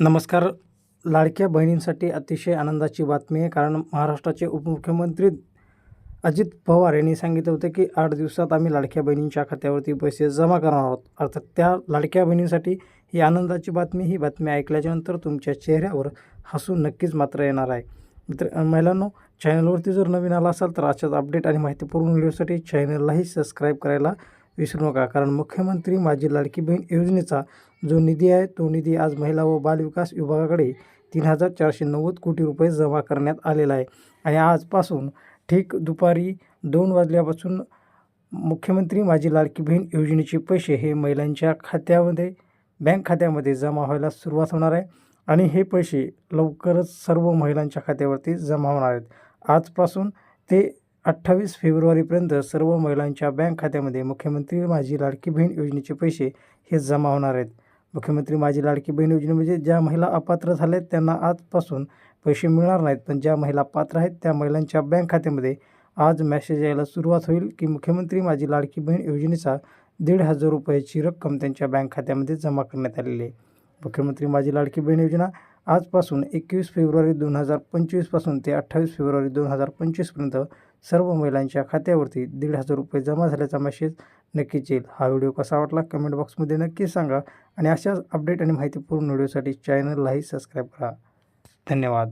नमस्कार. लाडक्या बहिणींसाठी अतिशय आनंदाची बातमी आहे. कारण महाराष्ट्राचे उपमुख्यमंत्री अजित पवार यांनी सांगितलं होतं की आठ दिवसात आम्ही लाडक्या बहिणींच्या खात्यावरती पैसे जमा करणार आहोत. अर्थात त्या लाडक्या बहिणींसाठी ही आनंदाची बातमी ही बातमी ऐकल्याच्यानंतर तुमच्या चेहऱ्यावर हसून नक्कीच मात्र येणार आहे. मित्र महिलांनो चॅनलवरती जर नवीन आला असाल तर अशाच अपडेट आणि माहितीपूर्ण व्हिडिओसाठी चॅनललाही सबस्क्राईब करायला विसरू नका. कारण मुख्यमंत्री माझी लाडकी बहीण योजनेचा जो निधी आहे तो निधी आज महिला व बालविकास विभागाकडे तीन हजार चारशे नव्वद कोटी रुपये जमा करण्यात आलेला आहे. आणि आजपासून ठीक दुपारी दोन वाजल्यापासून मुख्यमंत्री माझी लाडकी बहीण योजनेचे पैसे हे महिलांच्या खात्यामध्ये बँक खात्यामध्ये जमा व्हायला सुरुवात होणार आहे. आणि हे पैसे लवकरच सर्व महिलांच्या खात्यावरती जमा होणार आहेत. आजपासून ते अठ्ठावीस फेब्रुवारीपर्यंत सर्व महिलांच्या बँक खात्यामध्ये मुख्यमंत्री माझी लाडकी बहीण योजनेचे पैसे हे जमा होणार आहेत. मुख्यमंत्री माझी लाडकी बहीण योजनेमध्ये म्हणजे ज्या महिला अपात्र झाल्या आहेत त्यांना आजपासून पैसे मिळणार नाहीत. पण ज्या महिला पात्र आहेत त्या महिलांच्या बँक खात्यामध्ये आज मॅसेज यायला सुरुवात होईल की मुख्यमंत्री माझी लाडकी बहीण योजनेचा दीड हजार रुपयाची रक्कम त्यांच्या बँक खात्यामध्ये जमा करण्यात आलेली आहे. मुख्यमंत्री माझी लाडकी बहीण योजना आजपासून एकवीस फेब्रुवारी दोन हजार पंचवीसपासून ते अठ्ठावीस फेब्रुवारी दोन हजार पंचवीसपर्यंत सर्व महिलांच्या खात्यावरती दीड हजार रुपये जमा झाल्याचा मेसेज नक्कीच येईल. हा व्हिडिओ कसा वाटला? कमेंट बॉक्समध्ये नक्की सांगा. आणि अशाच अपडेट आणि माहितीपूर्ण व्हिडिओसाठी चॅनललाही सबस्क्राईब करा. धन्यवाद.